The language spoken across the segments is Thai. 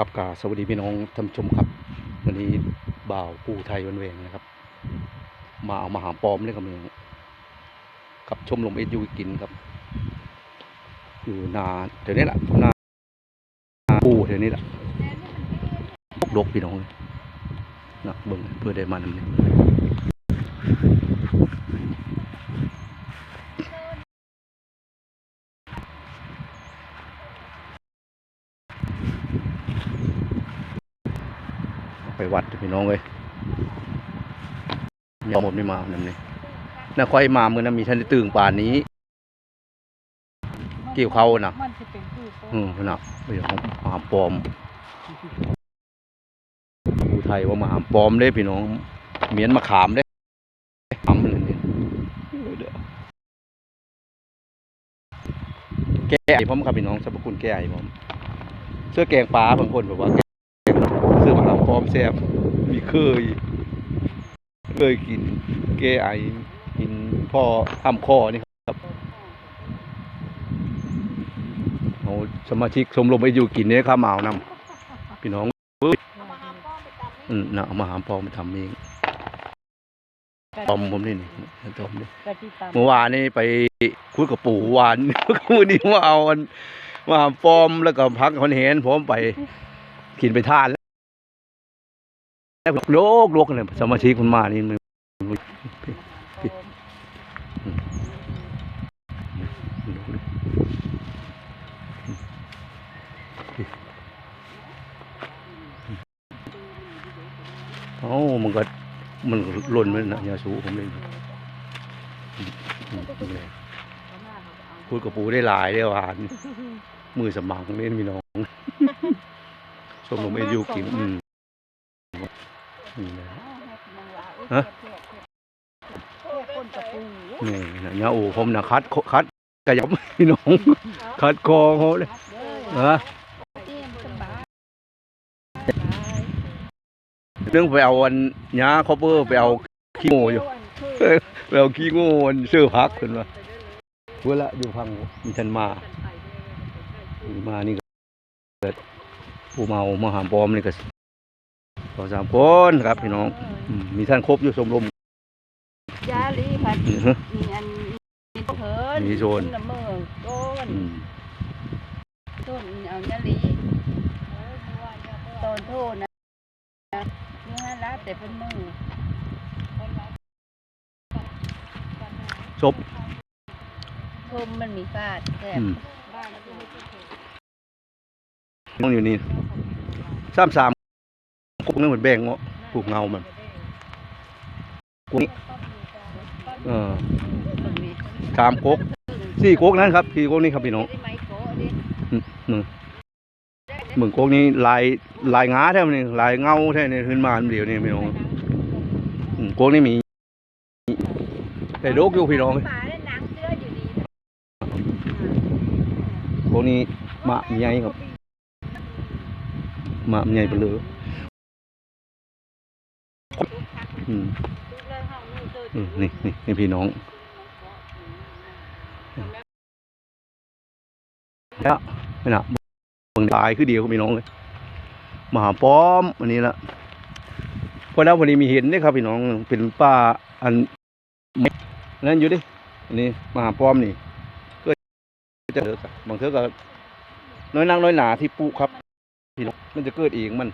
ครับกาสวัสดีพี่น้องท่านชมครับ วันนี้บ่าวปูไทยวันเวงนะครับ มาเอามาหาปอมเลยครับพี่น้องกับชมรมเอ็ดยูกินครับ อยู่นาเดี๋ยวนี้แหละนาปูเดี๋ยวนี้แหละดกพี่น้องเลยนะเบิ่งเพื่อได้มานำ ไปวัดพี่น้องเลยยอมหมดไม่มานำนี้น่าค่อยมาเมื่อนั้นมีท่านตื่นป่านนี้ เกี่ยวเขานะมันะเป็นคือโป๊ะอืมนาดไปหาหาปอมผู้ไทยว่ามาหาปอมเด้พี่น้องเหมียนมาขามเด้ขามมันนี่เด้อแก้ไอ้ผมครับพี่น้องสรรพคุณแก้ไอ้ผมเสื้อแกงปลาบางคนแบบว่า แกงเสื้อมาหาปลอมแซ่บมีเคย เคยกินแก้ไอกินพ่อทำคอนี่ครับเอาสมาชิกชมรมไปอยู่กินเนี่ยข้าวหมาวนำพี่น้องอืมนะเอามาหามปอมมาทำเองปอมผมนี่นี่ตอมนี่กะทิตามเมื่อวานนี่ไปคุยกับปู่วานคืนนี้ว่าเอาอันมาหามปอมแล้วก็พักคนเห็นผมไปกินไปทาน แล้วโลกโลกเลยสมาชิกคนมานี่มันเอ้ามันก็มันก็หล่นไปนะยาสูผมเลยอืมนี่เลยพูดกับปูได้หลายได้หวานมือสมังเล่นพี่น้องชมรมเอยูกินอืม นี่นะฮะคนกระปูนี่นะยาโอ้ผมนะคัดคัดกระยับพี่น้องคัดคอเขาเลยฮะเรื่องไปเอาอันยาคอปเปอร์ไปเอาขี้โง่อยู่ไปเอาขี้โง่อันเสื้อพักขึ้นมาเวลาอยู่พังมีทันมามีมานี่ก็เกิดผู้เมามาหามปอมนี่ก็ สองสามคนครับพี่น้องอืมมีท่านครบอยู่ชมรม ยาลีผัดอือฮะมีอันมีเพิ่นมีโซน ละเมอต้นอืมต้นเอายาลีตอนโทษนะนี่ฮะละแต่เป็นมือศพชมมันมีฟาดแซ่บอืมน้องอยู่นี่สามสาม กุกนึงเหมือนแบ่งเนาะปลูกเงามันกุกนี้เออสามกุกสี่กุกนั้นครับสี่กุกนี้ครับพี่น้องหมโกะดิอืมหนึ่งเหมือนกกนี้ลายลายงาแท้นี่ลายเงาแท้นี่ขึ้นมาเดียวนี่พี่น้องอืมกุกนี้มีแต่โดกอยู่พี่น้องหมาได้หนังเสื้ออยู่ดีกุกนี้หมะใหญ่ครับหมะใหญ่ไปเลย นี่นี่นี่พี่น้องแล้วนี่นะบังตายคือเดียวพี่น้องเลยมาหาป้อมอันนี้ละเพราะแล้ววันนี้มีเห็นนี่ครับพี่น้องเป็นป้าอันนั่นอยู่ดิอันนี้มาหาป้อมนี่ก็จะเลิกอะบางเทื่อก็น้อยนักน้อยหนาที่ปลูกครับพี่น้องมันจะเกิดเองมัน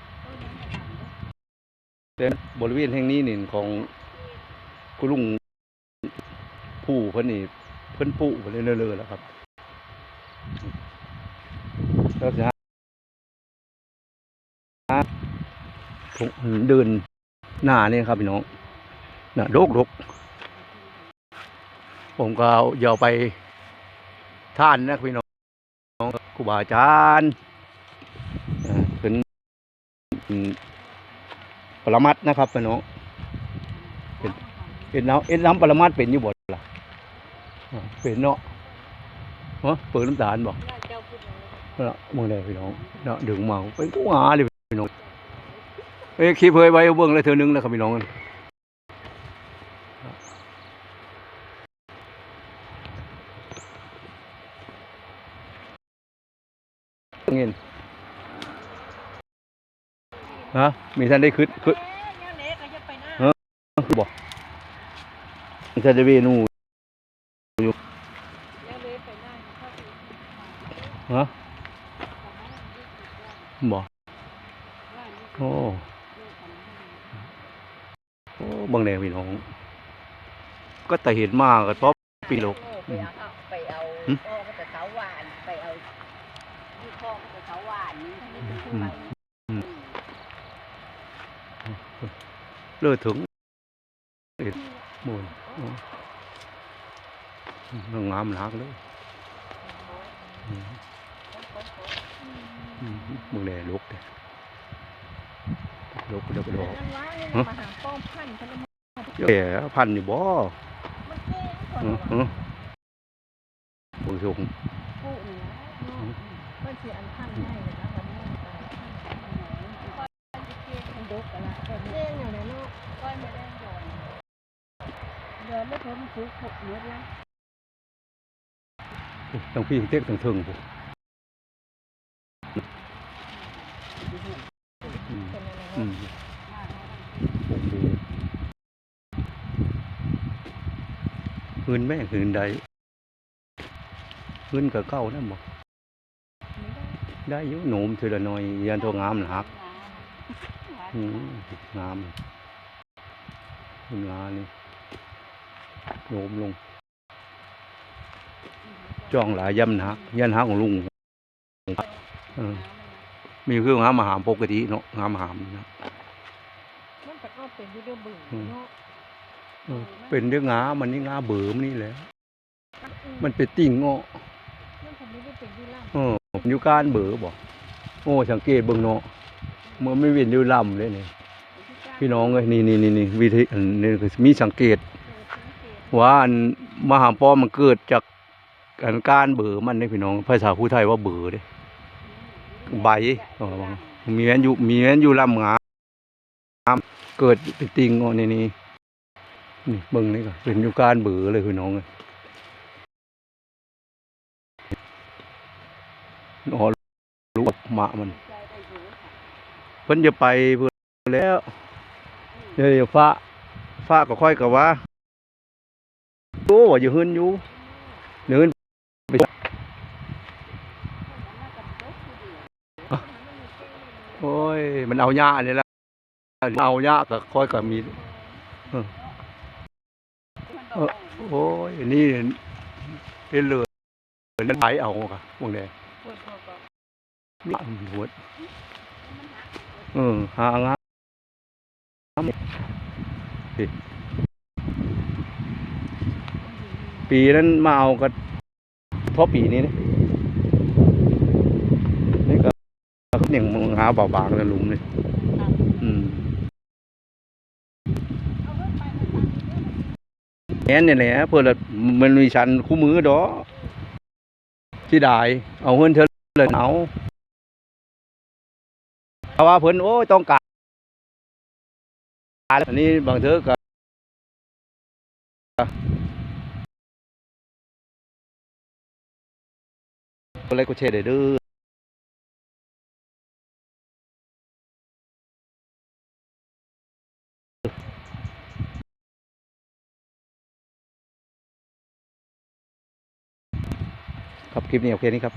แต่บริเวณแห่งนี้นี่ของคุณลุงผู้เพิ่นนี่เพิ่นปู่ไปเรื่อยๆแล้วครับแล้วจะหาผมเดินหน้านี่ครับพี่น้องน่ะโรกรกผมก็เอาอย่าเอาไปท่านนะพี่น้องครูบาอาจารย์เป็น ปรมัตถ์นะครับพี่น้องเอ็นน้ำเอ็นน้ำปรมาตถ์เป็นอยู่บ่ล่ะอ่าเป็นเนาะฮะเปิดน้ำตาลบ่เนาะมึงได้พี่น้องเนาะดึงมาเป็นกูหาเลยพี่น้องเอ้ยคลิปเผยไว้เบิ่งเลยเธอนึงนะครับพี่น้องเงิน ฮะมีท่านได้ขึ้นขึ้นเนี่ยเล็กก็จะไปหน้าคือบอกมีท่านได้เวนูเนี่ยเล็กไปหน้าเข้าไปฮะบอกโอ้โอ้บางแนวพี่น้อง ก็แต่เห็นมากก็ป๊อปปีโลกไปเอาไปเอาหึพ่อก็จะเสาหวานไปเอาที่พ่อก็จะเสาหวานนี่ที่เป็นผู้อืมไป เลือถึงเอ็ดหมูลนงามหนักเลยอืมอืมมึงแน่ลุกเด้ลุกเดี๋ยวไปดอกนั่นวะนี่ฮะมาหาป้อมพันธุ์เขาเลยมาแก่พันอยู่บ่เก่งคนอือละฮึบุญชงผู้นี่นเนาะมันสิอันพันได้เลยนะวันนี้มันไป มันดกกันละแต่เก่งอย่างนั้นเนาะก้อยไม่ได้ย้อนย้อนแล้วผมสุกหกเม็ดแล้วทั้งพี่เต็กทั้งเทิงผมอืมเป็นอะไรอืเนาะมผมดูคืนแม่คืนใดคืนกับเก้านั่นบ่ได้อยู่หนุ่มทีละหน่อยยันตัวงามหนัก อืมงามคุณลานี่โยมลง จ้องหลายย่ำนักยันหักของลุงเออมีเครื่องงามอาหารปกติเนาะงามอาหารนะมันก็เอาเป็นอยู่เด้อเบิ่งเนาะเออเป็นเรื่องงามันนี่งาเบิ่มนี่แหละ มันเป็นติ่งเงาะมันก็ไม่ได้เป็นอยู่ล่เอออยู่การเบื่อบ่โอ้สังเกตเบิ่งเนาะเมื่อไม่เว้นอยู่ลำเลยนี่ำพี่น้องเอ้ยนี่นี่นี่นี่วิธีอันนี้คือมีสังเกต ว่าอันมหาป้อมมันเกิดจากอันการเบื่อมันนี่พี่น้องภาษาผู้ไทยว่าเบื่อเด้ใบเออว่ามีแม้นอยู่มีแม้นอยู่ลำงามเกิดเป็นติงอะนี่นี่นี่เบิ่งนี่ก็เป็นอยู่การเบื่อเลยพี่น้องเอ้ยอ๋อรู้หมามัน เพิ่นจะไปเพิ่นแล้วเดี๋ยวฟ้าฟ้าก็ค่อยกับว่าโอ้ว่าอยู่เฮือนอยู่เดินไปโอ้ยมันเอาหญ้านี่แหละเอาหญ้าก็ค่อยก็มีเออเออโอ้ยนี่เป็นเลยนั่นไหลเอาค่ะพวกนี้นี่หัว เออหางามนี่ปีนั้นมาเอาก็เพราะปีนี้นี่นี่ก็อย่างมึงหาเบาบางแล้วหลุมเลยอืมแอนเนี่ยแหละเพื่อละมันมีชันคู่มือดอกที่ได้เอาเงินเธอเลยเอา เพราะว่าเพิ่นโอ้ยต้องการอันนี้บางเธอก็อะไรก็เชดได้เด้อครับคลิปนี้โอเคนี้ครับ